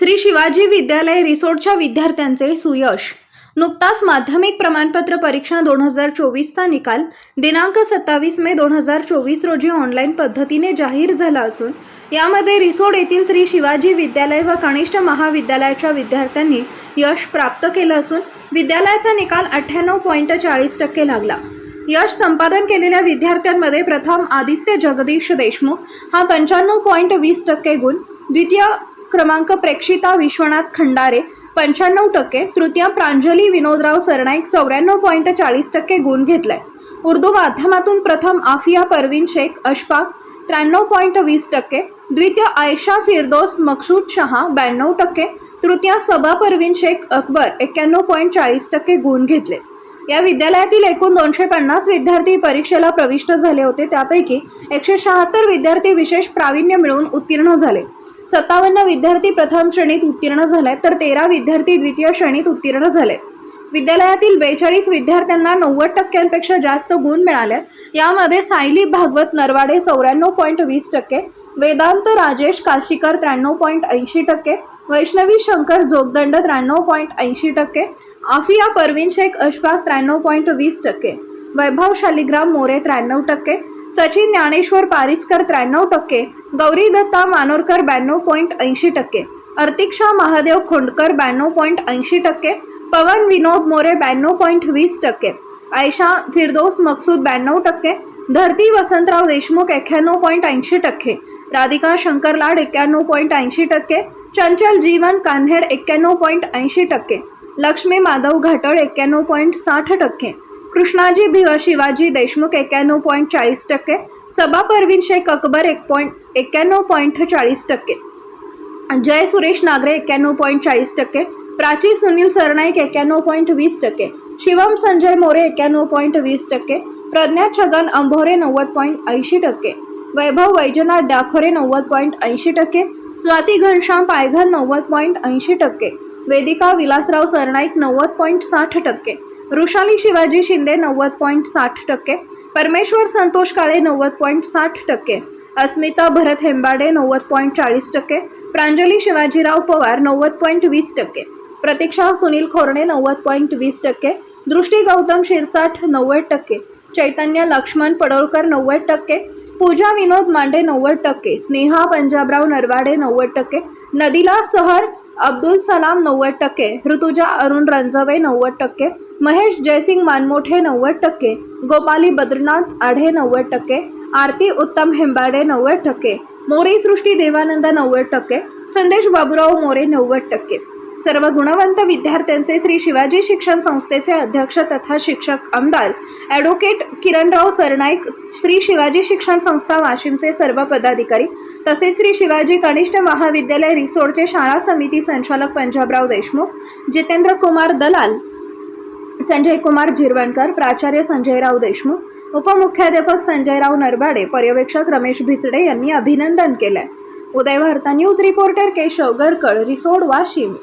श्री शिवाजी विद्यालय रिसोर्टच्या विद्यार्थ्यांचे सुयश. नुकताच माध्यमिक प्रमाणपत्र परीक्षा दोन हजार चोवीसचा निकाल दिनांक सत्तावीस मे दोन हजार चोवीस रोजी ऑनलाईन पद्धतीने जाहीर झाला असून यामध्ये रिसोड येथील श्री शिवाजी विद्यालय व कनिष्ठ महाविद्यालयाच्या विद्यार्थ्यांनी यश प्राप्त केलं असून विद्यालयाचा निकाल अठ्ठ्याण्णव पॉईंट चाळीस टक्के लागला. यश संपादन केलेल्या विद्यार्थ्यांमध्ये प्रथम आदित्य जगदीश देशमुख हा पंच्याण्णव पॉईंट वीस टक्के गुण द्वितीय क्रमांक प्रेक्षिता विश्वनाथ खंडारे पंच्याण्णव टक्के तृतीय प्रांजली विनोदराव सरनाईक चौऱ्याण्णव पॉईंट चाळीस टक्के गुण घेतलाय. उर्दू माध्यमातून प्रथम आफिया परवीन शेख अशफाक त्र्याण्णव पॉईंट वीस टक्के द्वितीय आयशा फिरदोस मकसूद शहा ब्याण्णव टक्के तृतीय सबा परवीन शेख अकबर एक्क्याण्णव पॉईंट चाळीस टक्के गुण घेतले. या विद्यालयातील एकूण दोनशे पन्नास विद्यार्थी परीक्षेला प्रविष्ट झाले होते. त्यापैकी एकशे शहात्तर विद्यार्थी विशेष प्रावीण्य मिळवून उत्तीर्ण झाले. सत्तावन्न विद्यार्थी प्रथम श्रेणीत उत्तीर्ण झाले तर तेरा विद्यार्थी द्वितीय श्रेणीत उत्तीर्ण झाले. विद्यालयातील बेचाळीस विद्यार्थ्यांना नव्वद टक्क्यांपेक्षा जास्त गुण मिळाले. यामध्ये सायली भागवत नरवाडे चौऱ्याण्णव पॉईंट वीस टक्के वेदांत राजेश काशीकर त्र्याण्णव पॉईंट ऐंशी टक्के वैष्णवी शंकर जोगदंड त्र्याण्णव पॉईंट ऐंशी टक्के आफिया परवीन शेख अशफाक त्र्याण्णव पॉईंट वीस टक्के. वैभव शालिग्राम मोरे त्र्याण्णव टक्के सचिन ज्ञानेश्वर पारिसकर त्र्याण्णव टक्के गौरी दत्ता मानोरकर ब्याण्णव पॉईंट ऐंशी टक्के अर्तिक्षा महादेव खोंडकर ब्याण्णव पॉईंट ऐंशी टक्के पवन विनोद मोरे ब्याण्णव पॉईंट वीस टक्के आयशा फिरदोस मकसूद ब्याण्णव टक्के धरती वसंतराव देशमुख एक्क्याण्णव पॉईंट ऐंशी टक्के राधिका शंकरलाड एक्क्याण्णव पॉईंट ऐंशी टक्के चंचल जीवन कान्हेड एक्क्याण्णव पॉईंट ऐंशी टक्के लक्ष्मी माधव घाटळ एक्क्याण्णव पॉईंट साठ टक्के कृष्णाजी भिव शिवाजी देशमुख एक्क्याण्णव पॉईंट चाळीस टक्के सबा परवीन शेख अकबर एक पॉईंट एक्क्याण्णव पॉईंट चाळीस टक्के जय सुरेश नागरे एक्क्याण्णव पॉईंट चाळीस टक्के प्राची सुनील सरनाईक एक्क्याण्णव पॉईंट वीस टक्के शिवम संजय मोरे एक्क्याण्णव पॉईंट वीस टक्के प्रज्ञा छगन अंभोरे नव्वद पॉईंट ऐंशी टक्के वैभव वैजनाथ डाखोरे नव्वद पॉईंट ऐंशी टक्के स्वाती घनश्याम पायघर नव्वद पॉईंट ऐंशी टक्के वेदिका विलासराव सरनाईक नव्वद पॉईंट साठ टक्के वृषाली शिवाजी शिंदे नव्वद पॉईंट साठ टक्के परमेश्वर संतोष काळे नव्वद पॉईंट साठ टक्के अस्मिता भरत हेंबाडे नव्वद पॉईंट चाळीस टक्के प्रांजली शिवाजीराव पवार नव्वद पॉईंट वीस टक्के प्रतीक्षा सुनील खोरणे नव्वद पॉईंट वीस टक्के दृष्टी गौतम शिरसाठ नव्वद टक्के चैतन्य लक्ष्मण पडोळकर नव्वद टक्के पूजा विनोद मांडे नव्वद टक्के स्नेहा पंजाबराव नरवाडे नव्वद टक्के नदिला सहर अब्दुल सलाम नव्वद टक्के ऋतुजा अरुण रंजवे नव्वद टक्के महेश जयसिंग मानमोठे नव्वद टक्के गोपाली बद्रीनाथ आढे नव्वद टक्के आरती उत्तम हेंबाडे नव्वद टक्के मोरे सृष्टी देवानंद नव्वद टक्के संदेश बाबुराव मोरे नव्वद टक्के. सर्व गुणवंत विद्यार्थ्यांचे श्री शिवाजी शिक्षण संस्थेचे अध्यक्ष तथा शिक्षक आमदार ॲडव्होकेट किरणराव सरनाईक श्री शिवाजी शिक्षण संस्था वाशिमचे सर्व पदाधिकारी तसेच श्री शिवाजी कनिष्ठ महाविद्यालय रिसोडचे शाळा समिती संचालक पंजाबराव देशमुख जितेंद्र कुमार दलाल संजय कुमार जिरवणकर प्राचार्य संजयराव देशमुख उपमुख्याध्यापक संजयराव नरबाडे पर्यवेक्षक रमेश भिचडे यांनी अभिनंदन केलंय. Uday Bharata news reporter Keshav Garkal Risod Washim.